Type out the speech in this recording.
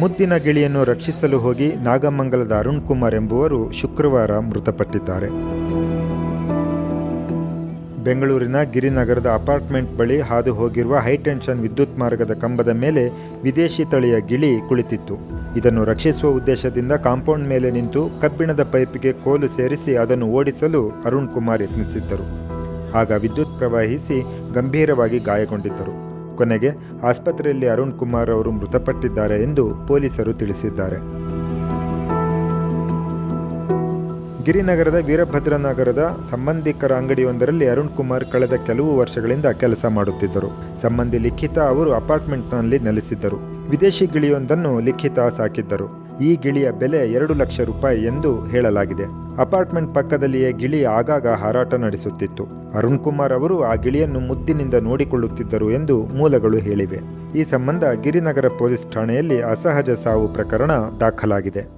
ಮುದ್ದಿನ ಗಿಳಿಯನ್ನು ರಕ್ಷಿಸಲು ಹೋಗಿ ನಾಗಮಂಗಲದ ಅರುಣ್ ಕುಮಾರ್ ಎಂಬುವರು ಶುಕ್ರವಾರ ಮೃತಪಟ್ಟಿದ್ದಾರೆ. ಬೆಂಗಳೂರಿನ ಗಿರಿನಗರದ ಅಪಾರ್ಟ್ಮೆಂಟ್ ಬಳಿ ಹಾದು ಹೋಗಿರುವ ಹೈಟೆನ್ಷನ್ ವಿದ್ಯುತ್ ಮಾರ್ಗದ ಕಂಬದ ಮೇಲೆ ವಿದೇಶಿ ತಳಿಯ ಗಿಳಿ ಕುಳಿತಿತ್ತು. ಇದನ್ನು ರಕ್ಷಿಸುವ ಉದ್ದೇಶದಿಂದ ಕಾಂಪೌಂಡ್ ಮೇಲೆ ನಿಂತು ಕಬ್ಬಿಣದ ಪೈಪಿಗೆ ಕೋಲು ಸೇರಿಸಿ ಅದನ್ನು ಓಡಿಸಲು ಅರುಣ್ ಕುಮಾರ್ ಯತ್ನಿಸಿದ್ದರು. ಆಗ ವಿದ್ಯುತ್ ಪ್ರವಹಿಸಿ ಗಂಭೀರವಾಗಿ ಗಾಯಗೊಂಡಿದ್ದರು. ಕೊನೆಗೆ ಆಸ್ಪತ್ರೆಯಲ್ಲಿ ಅರುಣ್ ಕುಮಾರ್ ಅವರು ಮೃತಪಟ್ಟಿದ್ದಾರೆ ಎಂದು ಪೊಲೀಸರು ತಿಳಿಸಿದ್ದಾರೆ. ಗಿರಿನಗರದ ವೀರಭದ್ರನಗರದ ಸಂಬಂಧಿಕರ ಅಂಗಡಿಯೊಂದರಲ್ಲಿ ಅರುಣ್ ಕುಮಾರ್ ಕಳೆದ ಕೆಲವು ವರ್ಷಗಳಿಂದ ಕೆಲಸ ಮಾಡುತ್ತಿದ್ದರು. ಸಂಬಂಧಿ ಲಿಖಿತ ಅವರು ಅಪಾರ್ಟ್ಮೆಂಟ್ನಲ್ಲಿ ನೆಲೆಸಿದ್ದರು. ವಿದೇಶಿ ಗಿಳಿಯೊಂದನ್ನು ಲಿಖಿತ ಸಾಕಿದ್ದರು. ಈ ಗಿಳಿಯ ಬೆಲೆ ಎರಡು ಲಕ್ಷ ರೂಪಾಯಿ ಎಂದು ಹೇಳಲಾಗಿದೆ. ಅಪಾರ್ಟ್ಮೆಂಟ್ ಪಕ್ಕದಲ್ಲಿಯೇ ಗಿಳಿ ಆಗಾಗ ಹಾರಾಟ ನಡೆಸುತ್ತಿತ್ತು. ಅರುಣ್ ಕುಮಾರ್ ಅವರು ಆ ಗಿಳಿಯನ್ನು ಮುದ್ದಿನಿಂದ ನೋಡಿಕೊಳ್ಳುತ್ತಿದ್ದರು ಎಂದು ಮೂಲಗಳು ಹೇಳಿವೆ. ಈ ಸಂಬಂಧ ಗಿರಿನಗರ ಪೊಲೀಸ್ ಠಾಣೆಯಲ್ಲಿ ಅಸಹಜ ಸಾವು ಪ್ರಕರಣ ದಾಖಲಾಗಿದೆ.